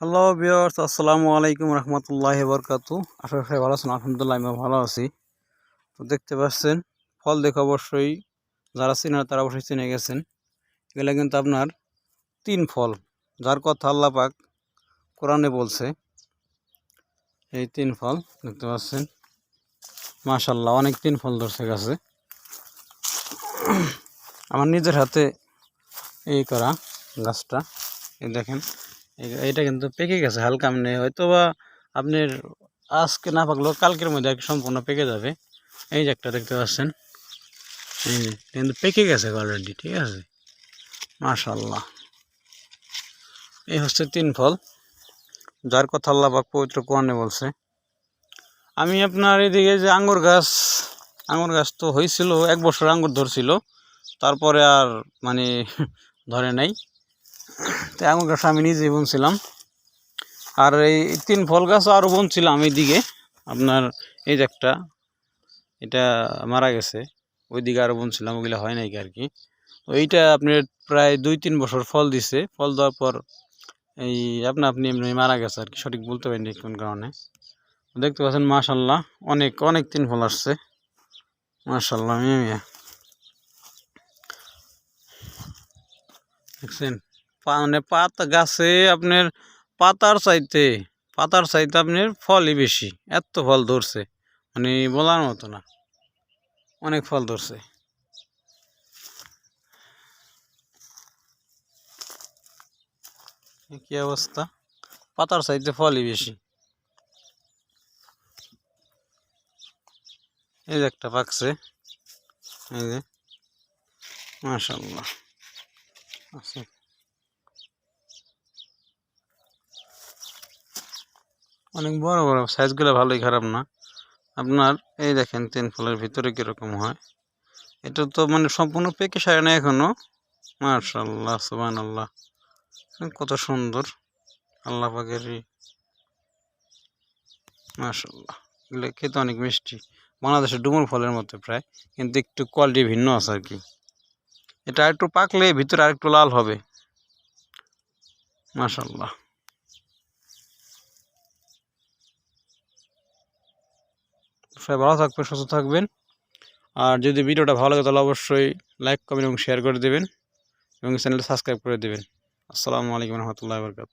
Hello বিয়ার্স আসসালামু আলাইকুম রহমতুল্লাহ বরকাতু আশা করি ভালো আছেন। আলহামদুলিল্লাহ আমি ভালো আছি। তো দেখতে পাচ্ছেন, ফল দেখে অবশ্যই যারা চিনেন তারা অবশ্যই চিনে গেছেন। এগুলো কিন্তু আপনার তিন ফল, যার কথা আল্লাহ পাক কোরআনে বলছে। এই তিন ফল, দেখতে পাচ্ছেন। মাশাল্লাহ অনেক তিন ফল ধরছে গাছে। আমার নিজের হাতে এই করা গাছটা, এই দেখেন। এটা কিন্তু পেকে গেছে হালকা মানে হয়তো বা আপনার আজকে না পাকলেও কালকের মধ্যে সম্পূর্ণ পেকে যাবে। এই যে একটা দেখতে পাচ্ছেন এই যে, কিন্তু পেকে গেছে অলরেডি ঠিক আছে? মাশাল্লাহ এই হচ্ছে তিন ফল যার কথা আল্লাহ পাক পবিত্র কোরআনে বলছে। আমি আপনার এদিকে যে আঙ্গুর গাছ আঙ্গুর গাছ তো হয়েছিল এক বছর আঙ্গুর ধরছিল তারপরে আর মানে ধরে নাই। তো আঙুর গাছ আমি নিজেই বুনছিলাম। আর এই তিন ফল গাছও আরও বুনছিলাম এইদিকে। আপনার এই যে একটা, এটা মারা গেছে। ওইদিকে আরও বুনছিলাম, ওগুলো হয় নাই আর কি। তো এইটা প্রায় দুই তিন বছর ফল দিছে। ফল দেওয়ার পর এই আপনা আপনি এমনি মারা গেছে আর কি, সঠিক বলতে পারিনি কোন কারণে। দেখতে পাচ্ছেন মাশাল্লাহ অনেক অনেক তিন ফল আসছে। মাশাল্লাহ মিয়া। দেখছেন? মানে পাতা গাছে আপনার পাতার চাইতে পাতার চাইতে আপনার ফলই বেশি। এত ফল ধরছে। মানে বলার মতো না। অনেক ফল ধরছে। কি অবস্থা? পাতার চাইতে ফলই বেশি। এই যে একটা পাকছে। এই যে মাশাল্লাহ আচ্ছা অনেক বড় বড় সাইজগুলো ভালোই খারাপ না। আপনার এই দেখেন তিন ফলের ভিতরে কীরকম হয়। এটা তো মানে সম্পূর্ণ পেকে সারে না এখনও। মার্শাল্লাহ সুবান আল্লাহ কত সুন্দর। আল্লাহ পাকেরই মার্শাল্লাহ এগুলো খেতে অনেক মিষ্টি। বাংলাদেশের ডুমুর ফলের মতো প্রায়, কিন্তু একটু কোয়ালিটি ভিন্ন আছে আর কি। এটা একটু পাকলে ভিতরে আরেকটু লাল হবে। মার্শাল্লাহ সবাই ভালো থাকবেন, সুস্থ থাকবেন। আর যদি ভিডিওটা ভালো লাগে, তাহলে অবশ্যই লাইক কমেন্ট এবং শেয়ার করে দেবেন এবং চ্যানেলটা সাবস্ক্রাইব করে দেবেন। আসসালামু আলাইকুম রহমতুল্লাহ বরকাত